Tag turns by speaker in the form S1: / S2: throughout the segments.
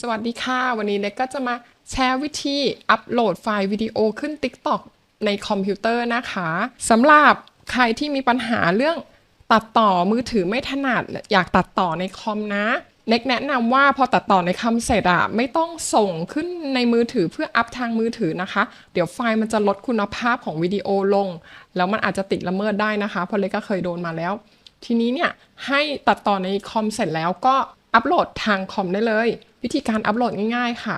S1: สวัสดีค่ะ วันนี้เล็กก็จะมาแชร์วิธีอัปโหลดไฟล์วิดีโอขึ้น TikTok ในคอมพิวเตอร์นะคะสำหรับใครที่มีปัญหาเรื่องตัดต่อมือถือไม่ถนัด อยากตัดต่อในคอมนะเล็กแนะนำว่าพอตัดต่อในคอมเสร็จอะไม่ต้องส่งขึ้นในมือถือเพื่ออัพทางมือถือนะคะ เดี๋ยวไฟล์มันจะลดคุณภาพของวิดีโอลง แล้วมันอาจจะติดละเมิดได้นะคะเพราะเล็กก็เคยโดนมาแล้ว ทีนี้เนี่ยให้ตัดต่อในคอมเสร็จแล้วก็ อัปโหลดทางคอมได้เลย วิธีการอัปโหลดง่าย ๆ ค่ะ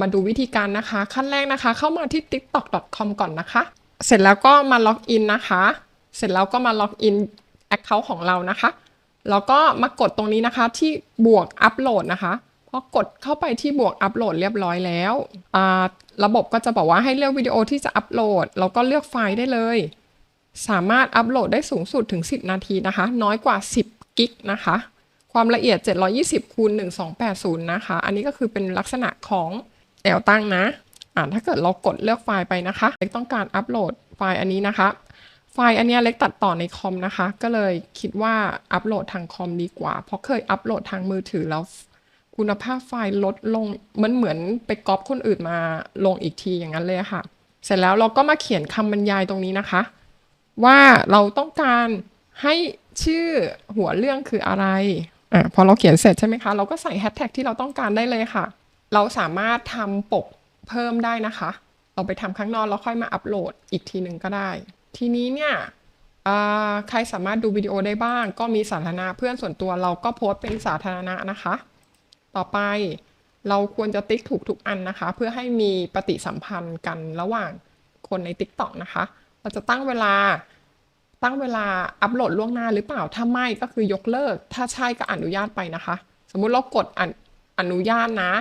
S1: มาดูวิธีการนะคะ ขั้นแรกนะคะ เข้ามาที่ tiktok.com ก่อนนะคะ เสร็จแล้วก็มาล็อกอินนะคะ เสร็จแล้วก็มาล็อกอิน Account ของเรานะคะ แล้วก็มากดตรงนี้นะคะที่บวกอัปโหลดนะคะพอกดเข้าไปที่บวกอัปโหลดเรียบร้อยแล้วระบบก็จะบอกว่าให้เลือกวิดีโอที่จะอัปโหลดแล้วก็เลือกไฟล์ได้เลย สามารถอัปโหลดได้สูงสุดถึง 10 นาทีนะคะ น้อยกว่า 10 กิกนะคะ ความละเอียด 720คูณ1280 นะคะ อันนี้ก็คือเป็นลักษณะของแนวตั้งนะ อ่าถ้าเกิดเรากดเลือกไฟล์ไปนะคะ เล็กต้องการอัปโหลดไฟล์อันนี้นะคะ ไฟล์อันเนี้ยเล็กตัดต่อในคอมนะคะ ก็เลยคิดว่าอัปโหลดทางคอมดีกว่า เพราะเคยอัปโหลดทางมือถือแล้วคุณภาพไฟล์ลดลงมันเหมือนไปก๊อปคนอื่นมาลงอีกทีอย่างนั้นเลยค่ะ เสร็จแล้วเราก็มาเขียนคำบรรยายตรงนี้นะคะ ว่าเราต้องการให้ชื่อหัวเรื่องคืออะไร อะพอเราเขียนเสร็จใช่ไหมคะ เราก็ใส่แฮชแท็กที่เราต้องการได้เลยค่ะ เราสามารถทำปกเพิ่มได้นะคะ เราไปทำข้างนอกแล้วค่อยมาอัปโหลดอีกทีหนึ่งก็ได้ ทีนี้เนี่ยใครสามารถดูวิดีโอได้บ้าง ก็มีสาธารณะเพื่อนส่วนตัวเราก็โพสต์เป็นสาธารณะนะคะ ต่อไปเราควรจะติ๊กถูกทุกอันนะคะ เพื่อให้มีปฏิสัมพันธ์กันระหว่างคนใน TikTok นะคะ เราจะตั้งเวลา ตั้งเวลาอัปโหลดล่วงหน้าหรือเปล่า ถ้าไม่ก็คือยกเลิก ถ้าใช่ก็อนุญาตไปนะคะ สมมุติเรากดอนอนุญาตนะ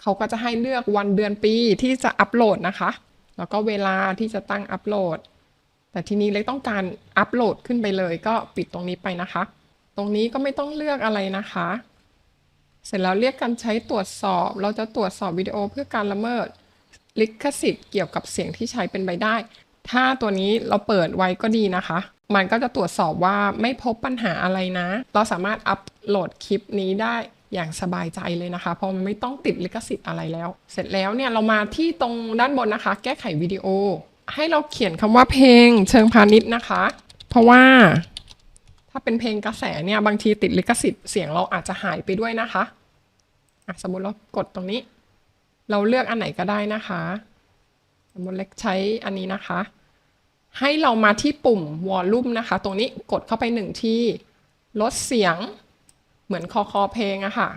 S1: เขาก็จะให้เลือกวันเดือนปีที่จะอัปโหลดนะคะ แล้วก็เวลาที่จะตั้งอัปโหลด แต่ทีนี้เล็กต้องการอัปโหลดขึ้นไปเลย ก็ปิดตรงนี้ไปนะคะ ตรงนี้ก็ไม่ต้องเลือกอะไรนะคะ เสร็จแล้วเรียกการใช้ตรวจสอบ เราจะตรวจสอบวิดีโอเพื่อการละเมิดลิขสิทธิ์เกี่ยวกับเสียงที่ใช้เป็นไปได้ ถ้าตัวนี้เราเปิดไว้ก็ดีนะคะ มันก็จะตรวจสอบว่าไม่พบปัญหาอะไรนะ เราสามารถอัปโหลดคลิปนี้ได้อย่างสบายใจเลยนะคะ เพราะมันไม่ต้องติดลิขสิทธิ์อะไรแล้ว เสร็จแล้วเนี่ยเรามาที่ตรงด้านบนนะคะ แก้ไขวิดีโอ ให้เราเขียนคำว่าเพลงเชิงพาณิชย์นะคะ เพราะว่าถ้าเป็นเพลงกระแสเนี่ยบางทีติดลิขสิทธิ์เสียงเราอาจจะหายไปด้วยนะคะะสมมติเรากดตรงนี้ เราเลือกอันไหนก็ได้นะคะ มมติเล็กใช้อันนี้นะคะ ให้เรามาที่ปุ่มวอลลุ่มนะคะ ตรงนี้กดเข้าไปหนึ่งที่ ลดเสียงเหมือนคอคอเพลงอะค่ะ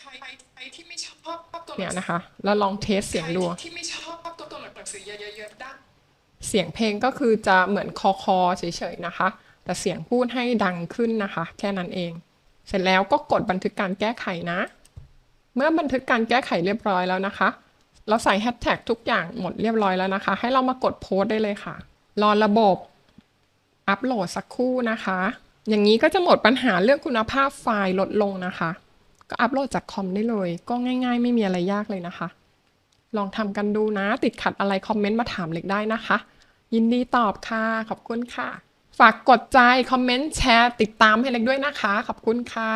S2: ใครใครที่ไม่ชอบตัว
S1: เนี่ยนะคะ แล้วลองเทสเสียงดู
S2: ใครที่ไม่ชอบตัวตัวหนังสือเยอะๆได้
S1: เสียงเพลงก็คือจะเหมือนคอคอเฉยๆนะคะ แต่เสียงพูดให้ดังขึ้นนะคะ แค่นั้นเอง เสร็จแล้วก็กดบันทึกการแก้ไขนะ เมื่อบันทึกการแก้ไขเรียบร้อยแล้วนะคะ เราใส่แฮชแท็กทุกอย่างหมดเรียบร้อยแล้วนะคะ ให้เรามากดโพสต์ได้เลยค่ะ รอระบบ อัปโหลดสักครู่นะคะ อย่างนี้ก็จะหมดปัญหาเรื่องคุณภาพไฟล์ลดลงนะคะ ก็อัปโหลดจากคอมได้เลย ก็ง่าย ๆ ไม่มีอะไรยากเลยนะคะ ลองทำกันดูนะ ติดขัดอะไรคอมเมนต์มาถามเล็กได้นะคะ ยินดีตอบค่ะ ขอบคุณค่ะ ฝากกดใจ คอมเมนต์ แชร์ ติดตามให้เล็กด้วยนะคะ ขอบคุณค่ะ